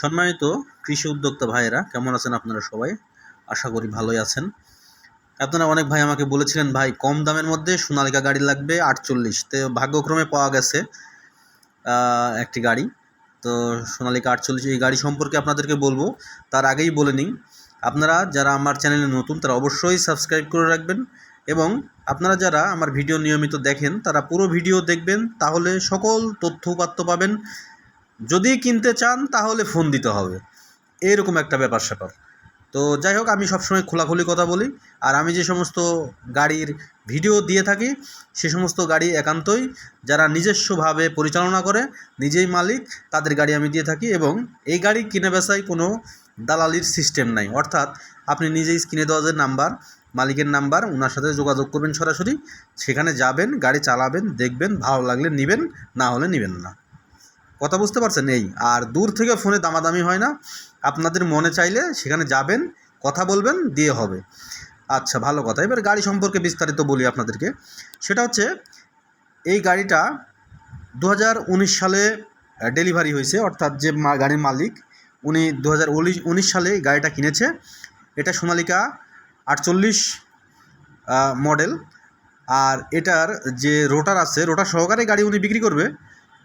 সম্মানিত কৃষি উদ্যোক্তা ভাইয়েরা, কেমন আছেন আপনারা সবাই? আশা করি ভালোই আছেন। আপনারা অনেক ভাই আমাকে বলেছিলেন, ভাই, কম দামের মধ্যে সোনালিকা গাড়ি লাগবে আটচল্লিশ। তো ভাগ্যক্রমে পাওয়া গেছে একটি গাড়ি। তো সোনালিকা আটচল্লিশ, এই গাড়ি সম্পর্কে আপনাদেরকে বলব। তার আগেই বলে নিই, আপনারা যারা আমার চ্যানেলে নতুন, তারা অবশ্যই সাবস্ক্রাইব করে রাখবেন এবং আপনারা যারা আমার ভিডিও নিয়মিত দেখেন, তারা পুরো ভিডিও দেখবেন। তাহলে সকল তথ্য উপাত্ত পাবেন। যদি কিনতে চান, তাহলে ফোন দিতে হবে। এরকম একটা ব্যাপার স্যাপার। তো যাই হোক, আমি সবসময় খোলাখুলি কথা বলি। আর আমি যে সমস্ত গাড়ির ভিডিও দিয়ে থাকি, সে সমস্ত গাড়ি একান্তই যারা নিজস্বভাবে পরিচালনা করে, নিজেই মালিক, তাদের গাড়ি আমি দিয়ে থাকি এবং এই গাড়ি কিনে বেচায় কোনো দালালির সিস্টেম নাই। অর্থাৎ আপনি নিজেই স্ক্রিনে দেওয়া যে নাম্বার, মালিকের নাম্বার ওনার সাথে যোগাযোগ করবেন সরাসরি, সেখানে যাবেন, গাড়ি চালাবেন, দেখবেন, ভালো লাগলে নেবেন, না হলে নেবেন না। কথা বুঝতে পারছেন? এই আর দূর থেকে ফোনে দামাদামি হয় না। আপনাদের মনে চাইলে সেখানে যাবেন, কথা বলবেন, দিয়ে হবে। আচ্ছা ভালো কথা। এবার গাড়ি সম্পর্কে বিস্তারিত বলি আপনাদেরকে। সেটা হচ্ছে, এই গাড়িটা দু হাজার উনিশ সালে ডেলিভারি হয়েছে। অর্থাৎ যে গাড়ির মালিক, উনি দু সালে গাড়িটা কিনেছে। এটা সোনালিকা আটচল্লিশ মডেল আর এটার যে রোটার আছে রোটার সহকারে গাড়ি উনি বিক্রি করবে।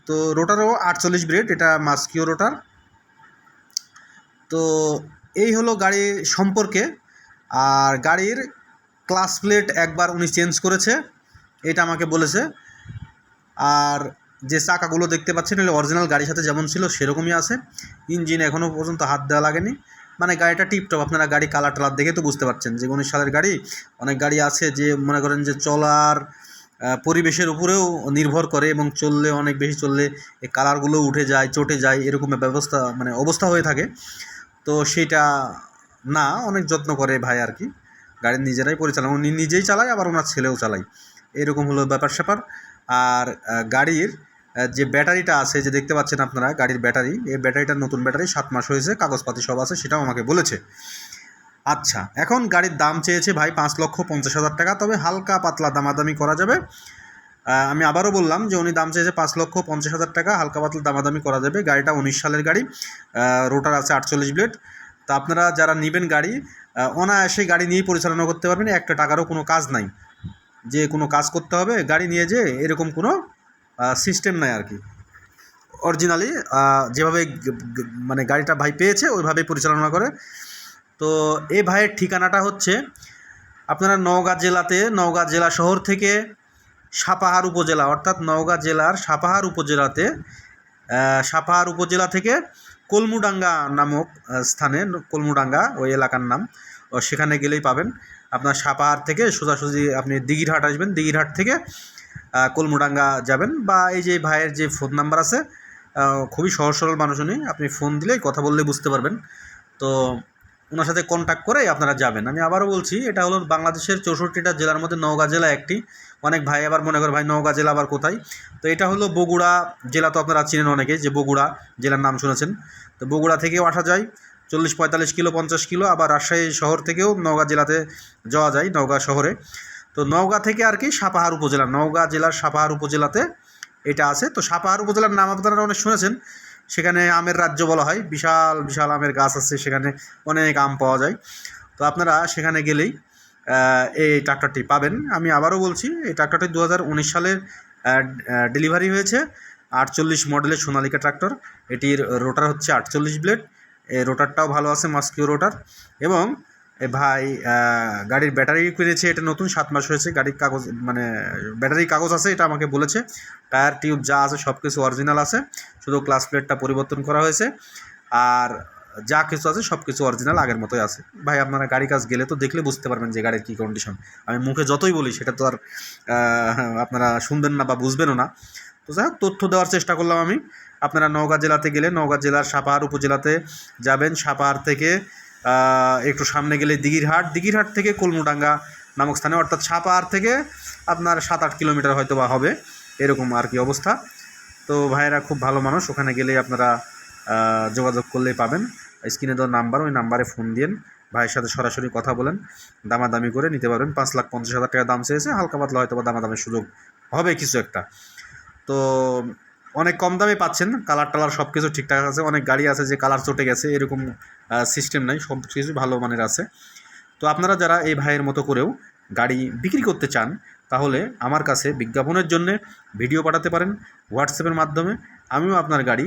তো রোটারও আটচল্লিশ ব্রেড, এটা মাস্কিও রোটার। তো এই হলো গাড়ি সম্পর্কে। আর গাড়ির ক্লাস প্লেট একবার উনি চেঞ্জ করেছে, এটা আমাকে বলেছে। আর যে চাকাগুলো দেখতে পাচ্ছেন এগুলো অরিজিনাল গাড়ির সাথে যেমন ছিল, সেরকমই আছে। ইঞ্জিন এখনও পর্যন্ত হাত দেওয়া লাগেনি। মানে গাড়িটা টিপটপ, আপনারা গাড়ি কালার টালার দেখে তো বুঝতে পারছেন। যে উনিশ সালের গাড়ি, অনেক গাড়ি আছে যে মনে করেন যে চলার পরিবেশের উপরেও নির্ভর করে এবং চললে, অনেক বেশি চললে কালারগুলো উঠে যায়, চটে যায়, এরকম ব্যবস্থা মানে অবস্থা হয়ে থাকে। তো সেটা না, অনেক যত্ন করে ভাই আর কি। গাড়ি নিজেরাই পরিচালনা, উনি নিজেই চালায়, আবার ওনার ছেলেও চালায়। এরকম হলো ব্যাপার স্যাপার। আর গাড়ির যে ব্যাটারিটা আছে, যে দেখতে পাচ্ছেন আপনারা, গাড়ির ব্যাটারি, এই ব্যাটারিটার নতুন ব্যাটারি সাত মাস হয়েছে, কাগজপাতি সব আছে, সেটাও আমাকে বলেছে। আচ্ছা এখন গাড়ির দাম চেয়েছে ভাই পাঁচ লক্ষ পঞ্চাশ হাজার টাকা, তবে হালকা পাতলা দামাদামি করা যাবে। আমি আবারও বললাম যে উনি দাম চেয়েছে পাঁচ লক্ষ পঞ্চাশ হাজার টাকা, হালকা পাতলা দামাদামি করা যাবে। গাড়িটা উনিশ সালের গাড়ি রোটার আছে আটচল্লিশ ব্লেড। তা আপনারা যারা নেবেন গাড়ি অনায়াসে গাড়ি নিয়েই পরিচালনা করতে পারবেন, একটা টাকারও কোনো কাজ নাই। যে কোনো কাজ করতে হবে, গাড়ি নিয়ে যে এরকম কোনো সিস্টেম নাই আর কি। অরিজিনালি যেভাবে মানে গাড়িটা ভাই পেয়েছে, ওইভাবেই পরিচালনা করে। তো এই ভাইয়ের ঠিকানাটা হচ্ছে আপনারা নওগাঁ জেলাতে, নওগাঁ জেলা শহর থেকে সাপাহার উপজেলা, অর্থাৎ নওগাঁ জেলার সাপাহার উপজেলাতে সাপাহার উপজেলা থেকে কলমুডাঙ্গা নামক স্থানে, কলমুডাঙ্গা, ওই এলাকার নাম, ও সেখানে গেলেই পাবেন। আপনার সাপাহার থেকে সোজাসুজি আপনি দিঘিরহাট আসবেন, দিঘিরহাট থেকে কলমুডাঙ্গা যাবেন বা এই যে ভাইয়ের যে ফোন নাম্বার আছে খুবই সহজ সরল মানুষ উনি, আপনি ফোন দিলেই কথা বললে বুঝতে পারবেন। তো ওনার সাথে কন্ট্যাক্ট করে আপনারা যাবেন। আমি আবারও বলছি, এটা হলো বাংলাদেশের চৌষট্টিটা জেলার মধ্যে নওগাঁ জেলা একটি। অনেক ভাই আবার মনে করে, ভাই, নওগাঁ জেলা আবার কোথায়? তো এটা হলো বগুড়া জেলা তো আপনারা চিনেন অনেকে, যে বগুড়া জেলার নাম শুনেছেন। তো বগুড়া থেকেও আসা যায়, চল্লিশ পঁয়তাল্লিশ কিলো, পঞ্চাশ কিলো, আবার রাজশাহী শহর থেকেও নওগাঁ জেলাতে যাওয়া যায়, নওগাঁ শহরে। তো নওগাঁ থেকে আর কি সাপাহার উপজেলা, নওগাঁ জেলার সাপাহার উপজেলাতে এটা আছে। তো সাপাহার উপজেলার নাম আপনারা অনেক শুনেছেন সেখানে আমের রাজ্য বলা হয়। বিশাল বিশাল আমের গাছ আছে সেখানে অনেক আম পাওয়া যায়। তো আপনারা সেখানে গেলেই এই ট্রাক্টরটি পাবেন। আমি আবারও বলছি, এই ট্রাক্টরটি দু হাজার উনিশ সালের ডেলিভারি হয়েছে। আটচল্লিশ মডেলের সোনালিকা ট্রাক্টর। এটির রোটার হচ্ছে আটচল্লিশ ব্লেড। রোটারটাও ভালো আছে মাস্কিও রোটার। এবং ভাই গাড়ির ব্যাটারি কিনেছে এটা নতুন, সাত মাস হয়েছে, গাড়ির কাগজ মানে ব্যাটারির কাগজ আছে, এটা আমাকে বলেছে। টায়ার, টিউব যা আছে সব কিছু অরিজিনাল আছে, শুধু ক্লাস প্লেটটা পরিবর্তন করা হয়েছে, আর যা কিছু আছে সব কিছু অরিজিনাল আগের মতোই আছে। ভাই, আপনারা গাড়ি কাজ গেলে তো দেখলে বুঝতে পারবেন যে গাড়ির কী কন্ডিশন আমি মুখে যতই বলি, সেটা তো আর আপনারা শুনবেন না বা বুঝবেনও না। তো যাই হোক, তথ্য দেওয়ার চেষ্টা করলাম আমি। আপনারা নওগাঁ জেলাতে গেলে, নওগাঁ জেলার সাপাহার উপজেলাতে যাবেন। সাপাহার থেকে একটু সামনে গেলে দিঘিরহাট। দিঘিরহাট থেকে কলমুডাঙ্গা নামক স্থানে, অর্থাৎ সাপাহার থেকে আপনার সাত আট কিলোমিটার হয়তো বা হবে, এরকম আর কি অবস্থা। তো ভাইয়েরা খুব ভালো মানুষ, ওখানে গেলেই আপনারা যোগাযোগ করলেই পাবেন। স্ক্রিনে দেওয়া নাম্বার, ওই নাম্বারে ফোন দিন ভাইয়ের সাথে সরাসরি কথা বলেন, দামাদামি করে নিতে পারবেন। পাঁচ লাখ পঞ্চাশ হাজার টাকা দাম চেয়েছে, হালকা পাতলা হয়তো বা দামাদামির সুযোগ হবে কিছু একটা। তো অনেক কম দামে পাচ্ছেন কালার টালার সব কিছু ঠিকঠাক আছে, অনেক গাড়ি আছে যে কালার চটে গেছে, এরকম সিস্টেম নাই সব কিছু ভালো মানের আছে। তো আপনারা যারা এই ভাইয়ের মতো করেও গাড়ি বিক্রি করতে চান, তাহলে আমার কাছে বিজ্ঞাপনের জন্য ভিডিও পাঠাতে পারেন হোয়াটসঅ্যাপের মাধ্যমে। আমিও আপনার গাড়ি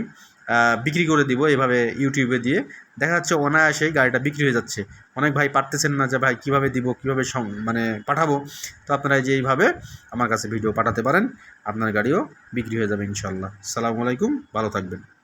বিক্রি করে দিব এভাবে ইউটিউবে দিয়ে। দেখা যাচ্ছে অনায়াসেই গাড়িটা বিক্রি হয়ে যাচ্ছে। অনেক ভাই পারতেছেন না যে, ভাই, কীভাবে দিব, কীভাবে মানে পাঠাবো? তো আপনারা যে এইভাবে আমার কাছে ভিডিও পাঠাতে পারেন। আপনার গাড়িও বিক্রি হয়ে যাবে ইনশাল্লাহ সালামু আলাইকুম, ভালো থাকবেন।